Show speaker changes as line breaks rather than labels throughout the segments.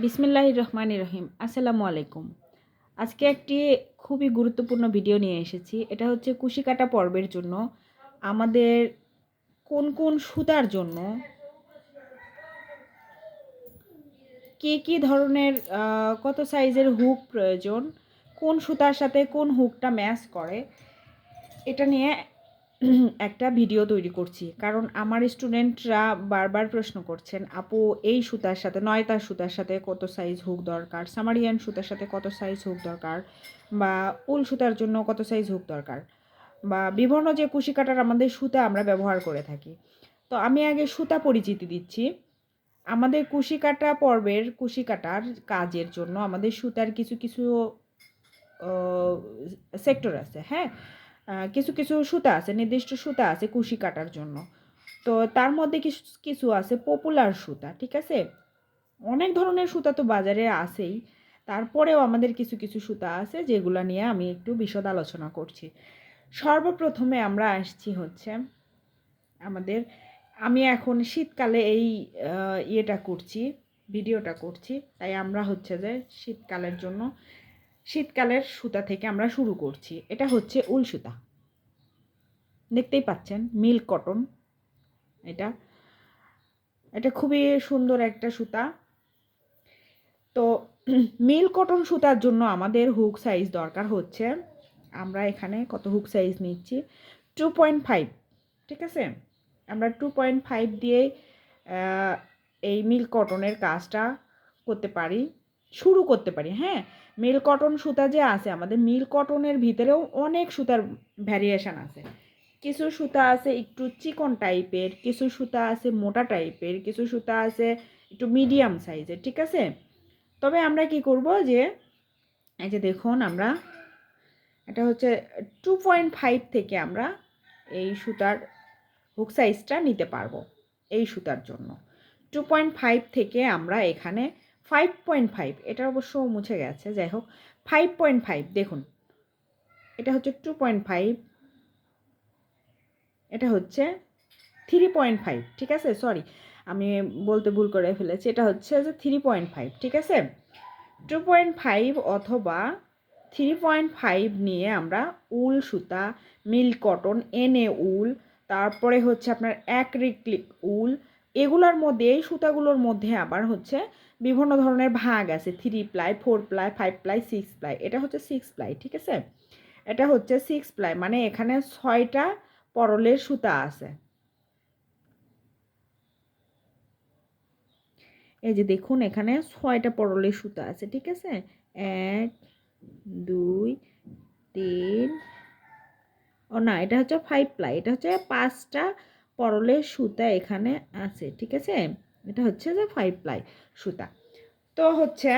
বিসমিল্লাহ রহমান রহিম। আসসালামু আলাইকুম। আজকে একটি খুবই গুরুত্বপূর্ণ ভিডিও নিয়ে এসেছি। এটা হচ্ছে কুশি কাটা পর্বের জন্য। আমাদের কোন কোন সুতার জন্য কি কি ধরনের কত সাইজের হুক প্রয়োজন, কোন সুতার সাথে কোন হুকটা ম্যাচ করে, এটা নিয়ে একটা ভিডিও তৈরি করছি। কারণ আমার স্টুডেন্টরা বারবার প্রশ্ন করছেন, আপু, এই সুতার সাথে, নয়তার সুতার সাথে কত সাইজ হুক দরকার? সামারিয়ান সুতার সাথে কত সাইজ হুক দরকার? বা উল সুতার জন্য কত সাইজ হুক দরকার? বা বিভিন্ন যে কুশি কাটার আমাদের সুতা আমরা ব্যবহার করে থাকি। তো আমি আগে সুতা পরিচিতি দিচ্ছি। আমাদের কুশি কাটা পর্বের কুশি কাটার কাজের জন্য আমাদের সুতার কিছু কিছু সেক্টর আছে হ্যাঁ? কিছু কিছু সুতা আছে, নির্দিষ্ট সুতা আছে কুশি কাটার জন্য। তো তার মধ্যে কিছু কিছু আছে পপুলার সুতা, ঠিক আছে? অনেক ধরনের সুতা তো বাজারে আছেই। তারপরেও আমাদের কিছু কিছু সুতা আছে যেগুলো নিয়ে আমি একটু বিশদ আলোচনা করছি। সর্বপ্রথমে আমরা আসছি হচ্ছে আমাদের, আমি এখন শীতকালে এই ইয়েটা করছি, ভিডিওটা করছি। তাই আমরা হচ্ছে যে শীতকালের জন্য শীতকালের সুতা থেকে আমরা শুরু করছি। এটা হচ্ছে উল সুতা। দেখতেই পাচ্ছেন, মিল্ক কটন। এটা এটা খুবই সুন্দর একটা সুতা। তো মিল কটন সুতার জন্য আমাদের হুক সাইজ দরকার হচ্ছে। আমরা এখানে কত হুক সাইজ নিচ্ছি? টু পয়েন্ট ফাইভ, ঠিক আছে? আমরা টু পয়েন্ট ফাইভ দিয়ে এই মিল কটনের কাজটা করতে পারি। শুরু করতে পারি। হ্যাঁ মিল কটন সুতা যে আছে, আমাদের মিল কটনের ভিতরেও অনেক সুতার ভ্যারিয়েশন আছে। কিছু সুতা আছে একটু চিকন টাইপের, কিছু সুতা আছে মোটা টাইপের, কিছু সুতা আছে একটু মিডিয়াম সাইজের ঠিক আছে? তবে আমরা কি করব যে, এই যে দেখুন আমরা, এটা হচ্ছে টু পয়েন্ট ফাইভ থেকে আমরা এই সুতার হুক সাইজটা নিতে পারব, এই সুতার জন্য। টু পয়েন্ট ফাইভ থেকে আমরা এখানে ফাইভ পয়েন্ট ফাইভ এটা অবশ্য মুছে গেছে যাই হোক ফাইভ পয়েন্ট ফাইভ দেখুন, এটা হচ্ছে টু পয়েন্ট ফাইভ এটা হচ্ছে থ্রি পয়েন্ট ফাইভ ঠিক আছে? সরি আমি বলতে ভুল করে ফেলেছি, এটা হচ্ছে যে থ্রি পয়েন্ট ফাইভ ঠিক আছে? টু পয়েন্ট ফাইভ অথবা থ্রি পয়েন্ট ফাইভ নিয়ে আমরা উল, সুতা মিল কটন, এনে উল, তারপরে হচ্ছে আপনার অ্যাক্রিক্লিক উল, এগুলোর মধ্যে এই সুতাগুলোর মধ্যে আবার হচ্ছে বিভিন্ন ধরনের ভাগ আছে three ply four ply five ply six ply এটা হচ্ছে সিক্স প্লাই ঠিক আছে? এটা হচ্ছে সিক্স প্লাই মানে এখানে ছয়টা পরলের সুতা আছে। এই যে দেখুন, এখানে ছয়টা পরলের সুতা আছে, ঠিক আছে? এক, দুই, তিন, ও না, এটা হচ্ছে ফাইভ প্লাই এটা হচ্ছে পাঁচটা পরলের সুতা এখানে আছে, ঠিক আছে? এটা হচ্ছে যে ফাইভ প্লাই সুতা। তো হচ্ছে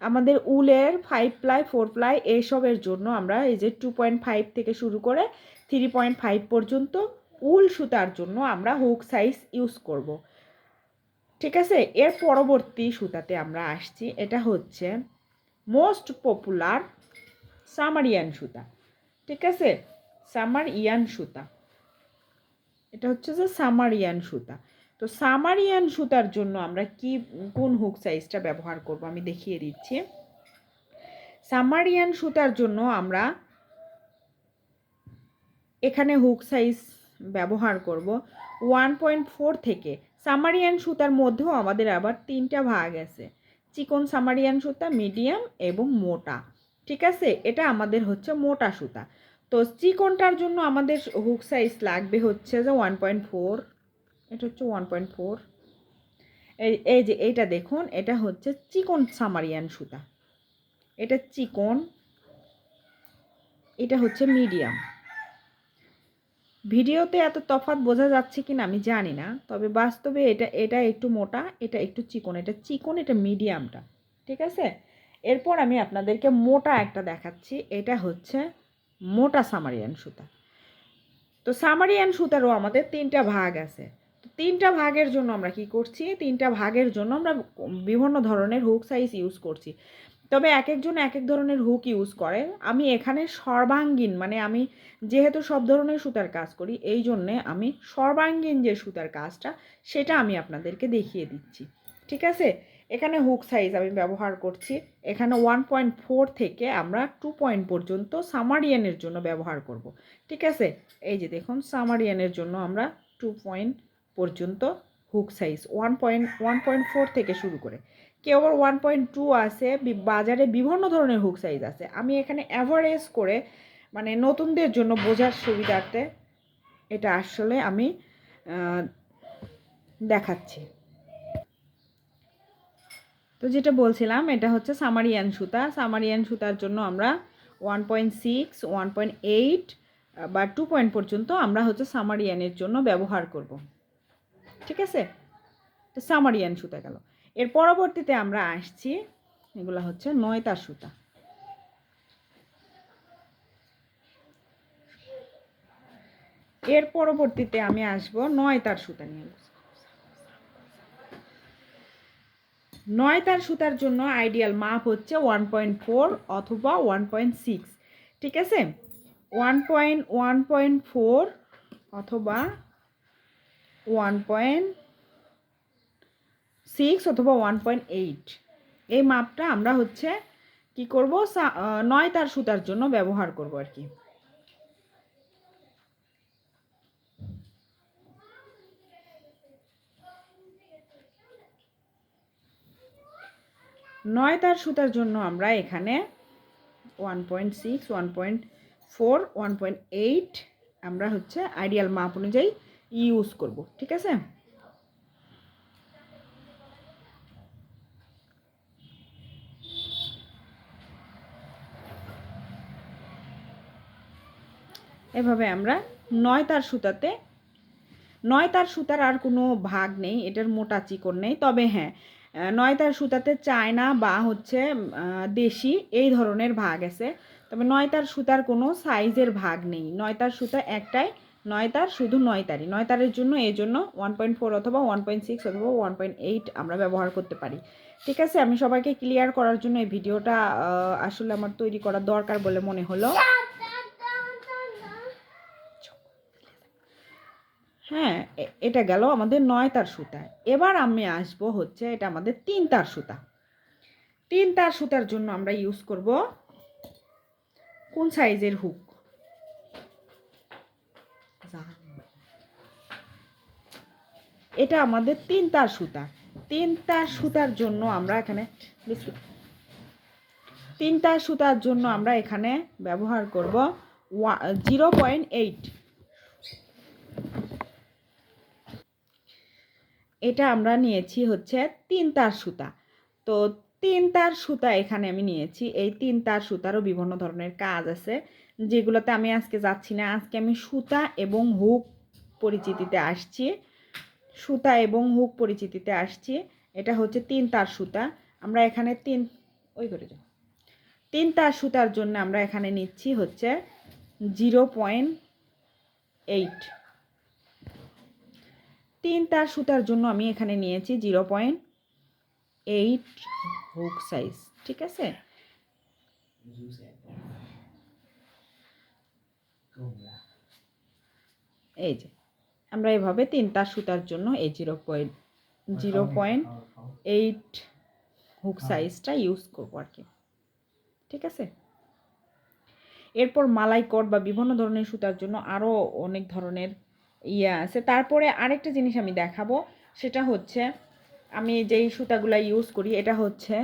আমাদের উলের ফাইভ প্লাই ফোর প্লাই এইসবের জন্য আমরা এই যে টু পয়েন্ট ফাইভ থেকে শুরু করে থ্রি পয়েন্ট ফাইভ পর্যন্ত উল সুতার জন্য আমরা হুক সাইজ ইউজ করব। ঠিক আছে? এর পরবর্তী সুতাতে আমরা আসছি। এটা হচ্ছে মোস্ট পপুলার সামারিয়ান সুতা। ঠিক আছে? সামার ইয়ান সুতা। এটা হচ্ছে যে সামারিয়ান সুতা। তো সামারিয়ান সুতার জন্য আমরা কি, কোন হুক সাইজটা ব্যবহার করব আমি দেখিয়ে দিচ্ছি। সামারিয়ান সুতার জন্য আমরা এখানে হুক সাইজ ব্যবহার করব। ওয়ান পয়েন্ট ফোর থেকে সামারিয়ান সুতার মধ্যেও আমাদের আবার তিনটা ভাগ আছে। চিকন সামারিয়ান সুতা মিডিয়াম এবং মোটা। ঠিক আছে? এটা আমাদের হচ্ছে মোটা সুতা। তো চিকনটার জন্য আমাদের হুক সাইজ লাগবে হচ্ছে যে ওয়ান পয়েন্ট ফোর এটা হচ্ছে ওয়ান পয়েন্ট ফোর এই এই যে এইটা দেখুন, এটা হচ্ছে চিকন সামারিয়ান সুতা। এটা চিকন, এটা হচ্ছে মিডিয়াম ভিডিওতে এত তফাৎ বোঝা যাচ্ছে কিনা আমি জানি না, তবে বাস্তবে এটা এটা একটু মোটা, এটা একটু চিকন, এটা চিকন, এটা মিডিয়ামটা ঠিক আছে? এরপর আমি আপনাদেরকে মোটা একটা দেখাচ্ছি, এটা হচ্ছে মোটা সামারিয়ান সুতা। তো সামারিয়ান সুতারও আমাদের তিনটা ভাগ আছে। তিনটা ভাগের জন্য আমরা কি করছি? তিনটা ভাগের জন্য আমরা বিভিন্ন ধরনের হুক সাইজ ইউজ করছি। তবে এক একজন এক এক ধরনের হুক ইউজ করে। আমি এখানে সর্বাঙ্গীন মানে আমি যেহেতু সব ধরনের সুতার কাজ করি, এই জন্যে আমি সর্বাঙ্গীন যে সুতার কাজটা, সেটা আমি আপনাদেরকে দেখিয়ে দিচ্ছি। ঠিক আছে? এখানে হুক সাইজ আমি ব্যবহার করছি। এখানে ওয়ান পয়েন্ট ফোর থেকে আমরা টু পয়েন্ট পর্যন্ত সামারিয়ানের জন্য ব্যবহার করব। ঠিক আছে? এই যে দেখুন সামারিয়ানের জন্য আমরা টু পয়েন্ট পর্যন্ত hook size one point one point four থেকে শুরু করে। কেউ আবার ওয়ান পয়েন্ট টু আছে বাজারে বিভিন্ন ধরনের হুক সাইজ আছে। আমি এখানে অ্যাভারেজ করে মানে নতুনদের জন্য বোঝার সুবিধার্থে এটা আসলে আমি দেখাচ্ছি। তো যেটা বলছিলাম, এটা হচ্ছে সামারিয়ান সুতা। সামারিয়ান সুতার জন্য আমরা one point six one point eight বা টু পয়েন্ট পর্যন্ত আমরা হচ্ছে সামারিয়ানের জন্য ব্যবহার করব। ঠিক আছে? তো সামারিয়ান সুতা গেল। এর পরবর্তীতে আমরা আসছি, এগুলো হচ্ছে নয়তার সুতা। এর পরবর্তীতে আমি আসব নয়তার সুতা নিয়ে। নয়তার সুতার জন্য আইডিয়াল মাপ হচ্ছে ওয়ান পয়েন্ট ফোর অথবা ওয়ান পয়েন্ট সিক্স ঠিক আছে? One point one point four অথবা ওয়ান পয়েন্ট সিক্স অথবা ওয়ান পয়েন্ট এইট। এই মাপটা আমরা হচ্ছে কি করব? নয় তার সুতার জন্য ব্যবহার করব আর কি। নয় তার সুতার জন্য আমরা এখানে one point six, one point four, one point eight আমরা হচ্ছে আইডিয়াল মাপ অনুযায়ী ইউজ করব, ঠিক আছে? এভাবে আমরা নয় তার সুতাতে নয় তার সুতার আর কোনো ভাগ নেই, এটার মোটা চিকন নেই। তবে হ্যাঁ নয় তার সুতাতে চায়না বা হচ্ছে দেশি এই ধরনের ভাগ আছে। তবে নয় তার সুতার কোনো সাইজের ভাগ নেই। নয় তার সুতা একটাই নয় তার শুধু নয় তারই নয় তারের জন্য এই জন্য ওয়ান পয়েন্ট ফোর অথবা ওয়ান পয়েন্ট সিক্স অথবা ওয়ান পয়েন্ট এইট আমরা ব্যবহার করতে পারি। ঠিক আছে? আমি সবাইকে ক্লিয়ার করার জন্য এই ভিডিওটা আসলে আমার তৈরি করা দরকার বলে মনে হলো। হ্যাঁ এটা গেল আমাদের নয় তার সুতা। এবার আমি আসব হচ্ছে এটা আমাদের তিন তার সুতা। তিন তার সুতার জন্য আমরা ইউজ করব কোন সাইজের হুক এটা আমাদের তিন তার সুতা। তিন তার সুতার জন্য আমরা এখানে তিন তার সুতার জন্য আমরা এখানে ব্যবহার করব জিরো পয়েন্ট এইট। এটা আমরা নিয়েছি হচ্ছে তিন তার সুতা। তো তিন তার সুতা এখানে আমি নিয়েছি। এই তিন তার সুতারও বিভিন্ন ধরনের কাজ আছে। যেগুলোতে আমি আজকে যাচ্ছি না, আজকে আমি সুতা এবং হুক পরিচিতিতে আসছি। সুতা এবং হুক পরিচিতিতে আসছি। এটা হচ্ছে তিন তার সুতা। আমরা এখানে তিন, ওই করে যাও। তিন তার সুতার জন্য আমরা এখানে নিচ্ছি হচ্ছে জিরো পয়েন্ট এইট। তিন তার সুতার জন্য আমি এখানে নিয়েছি zero point eight hook size, ঠিক আছে? এই যে আমরা এভাবে তিন তার সুতার জন্য এই zero point zero point eight hook সাইজটা ইউজ করব আর কি। ঠিক আছে? এরপর মালাই কট বা বিভিন্ন ধরনের সুতার জন্য আরও অনেক ধরনের ইয়ে আছে। তারপরে আরেকটা জিনিস আমি দেখাবো সেটা হচ্ছে আমি যেই সুতাগুলো ইউজ করি এটা হচ্ছে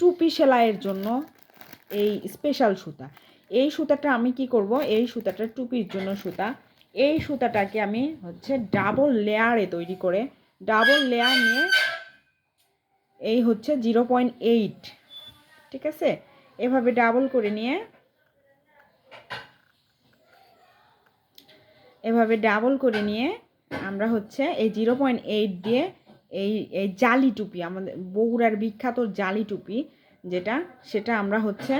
টুপি সেলাইয়ের জন্য এই স্পেশাল সুতা। এই সুতাটা আমি কি করব? এই সুতাটা টুপির জন্য সুতা। এই সুতাটাকে আমি হচ্ছে ডাবল লেয়ারে তৈরি করে ডাবল লেয়ার নিয়ে এই হচ্ছে জিরো পয়েন্ট এইট ঠিক আছে? এভাবে ডাবল করে নিয়ে, এভাবে ডাবল করে নিয়ে আমরা হচ্ছে এই জিরো পয়েন্ট এইট দিয়ে এই এই জালি টুপি, আমাদের বগুড়ার বিখ্যাত জালি টুপি যেটা, সেটা আমরা হচ্ছে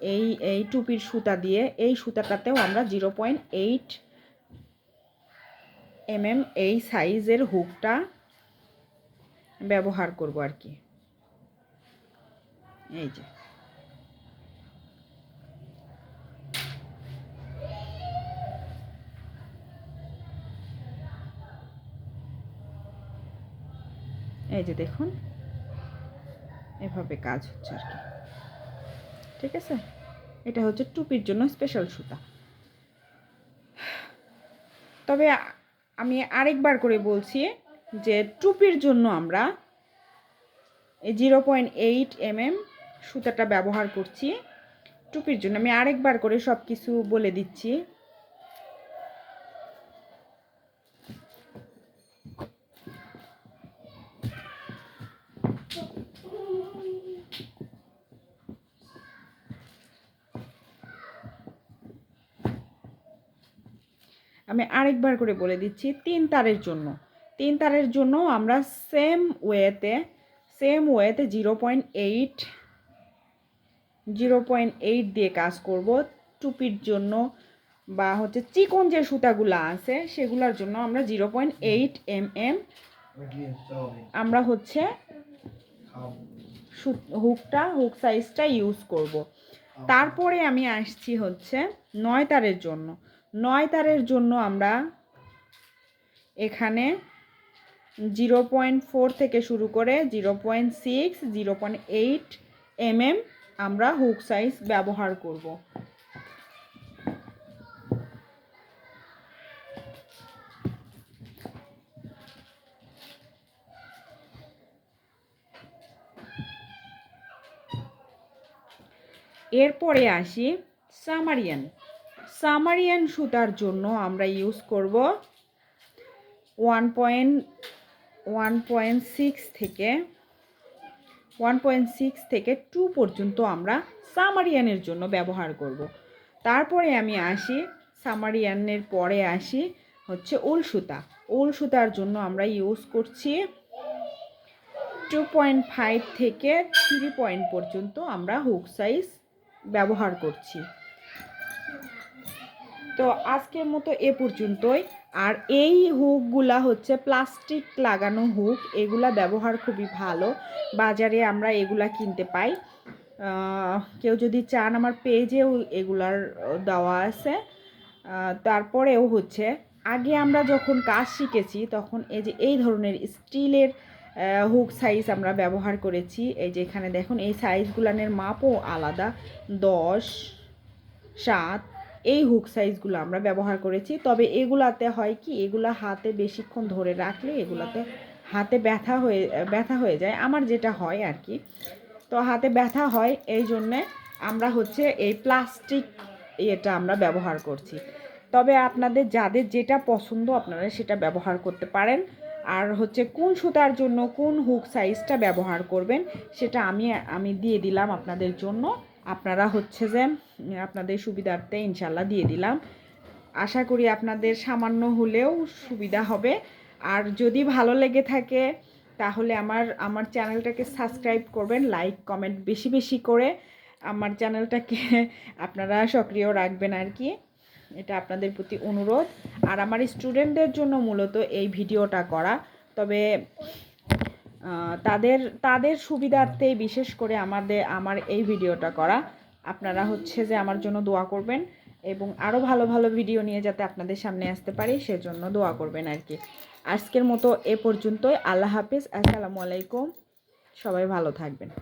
এই এই টুপির সুতা দিয়ে, এই সুতাটাতেও আমরা জিরো পয়েন্ট এইট এমএম এই সাইজের হুকটা ব্যবহার করব আর কি। এই যে। এই যে দেখুন, এভাবে কাজ হচ্ছে আর কি। ঠিক আছে? এটা হচ্ছে টুপির জন্য স্পেশাল সুতা। তবে আমি আরেকবার করে বলছি যে টুপির জন্য আমরা zero point eight M M সুতাটা ব্যবহার করছি। টুপির জন্য আমি আরেকবার করে সব কিছু বলে দিচ্ছি আমি আরেকবার করে বলে দিচ্ছি তিন তারের জন্য। তিন তারের জন্য আমরা সেম ওয়েতে সেম ওয়েতে zero point eight zero point eight দিয়ে কাজ করব। টুপির জন্য বা হচ্ছে চিকন যে সুতাগুলো আছে সেগুলোর জন্য আমরা zero point eight M M আমরা হচ্ছে হুকটা হুক সাইজটা ইউজ করব। তারপরে আমি আসছি হচ্ছে নয় তারের জন্য। নয় তারের জন্য আমরা এখানে জিরো পয়েন্ট ফোর থেকে শুরু করে zero point six, zero point eight M M আমরা হুক সাইজ ব্যবহার করব। এরপরে আসি সামারিয়ান। সামারিয়ান সুতার জন্য আমরা ইউজ করব one point one point six থেকে ওয়ান পয়েন্ট সিক্স থেকে টু পর্যন্ত আমরা সামারিয়ানের জন্য ব্যবহার করব। তারপরে আমি আসি সামারিয়ানের পরে আসি হচ্ছে উল সুতা। উল সুতার জন্য আমরা ইউজ করছি টু পয়েন্ট ফাইভ থেকে থ্রি পয়েন্ট পর্যন্ত আমরা হুক সাইজ ব্যবহার করছি। তো আজকের মতো এ পর্যন্তই। আর এই হুকগুলা হচ্ছে প্লাস্টিক লাগানো হুক, এগুলা ব্যবহার খুবই ভালো। বাজারে আমরা এগুলা কিনতে পাই। কেউ যদি চান আমার পেজেও এগুলার দেওয়া আছে। তারপরেও হচ্ছে, আগে আমরা যখন কাজ শিখেছি, তখন এই যে এই ধরনের স্টিলের হুক সাইজ আমরা ব্যবহার করেছি। এই যে এখানে দেখুন, এই সাইজগুলানের মাপও আলাদা। দশ, সাত এই হুক সাইজগুলো আমরা ব্যবহার করেছি। তবে এগুলাতে হয় কি, এগুলা হাতে বেশিক্ষণ ধরে রাখলে এগুলাতে হাতে ব্যথা হয়ে ব্যথা হয়ে যায়। আমার যেটা হয় আর কি, তো হাতে ব্যথা হয় এই জন্যে আমরা হচ্ছে এই প্লাস্টিক এটা আমরা ব্যবহার করছি। তবে আপনাদের যাদের যেটা পছন্দ আপনারা সেটা ব্যবহার করতে পারেন। আর হচ্ছে কোন সুতার জন্য কোন হুক সাইজটা ব্যবহার করবেন সেটা আমি আমি দিয়ে দিলাম আপনাদের জন্য। আপনারা হচ্ছে যে আপনাদের সুবিধার্থে ইনশাল্লাহ দিয়ে দিলাম। আশা করি আপনাদের সামান্য হলেও সুবিধা হবে। আর যদি ভালো লেগে থাকে, তাহলে আমার আমার চ্যানেলটাকে সাবস্ক্রাইব করবেন, লাইক, কমেন্ট বেশি বেশি করে আমার চ্যানেলটাকে আপনারা সক্রিয় রাখবেন আর কি। এটা আপনাদের প্রতি অনুরোধ। আর আমার স্টুডেন্টদের জন্য মূলত এই ভিডিওটা করা। তবে তাদের তাদের সুবিধার্থে বিশেষ করে আমাদের, আমার এই ভিডিওটা করা। আপনারা হচ্ছে যে আমার জন্য দোয়া করবেন এবং আরও ভালো ভালো ভিডিও নিয়ে যাতে আপনাদের সামনে আসতে পারি, সেজন্য দোয়া করবেন আর কি। আজকের মতো এ পর্যন্তই। আল্লাহ হাফিজ। আসসালামু আলাইকুম। সবাই ভালো থাকবেন।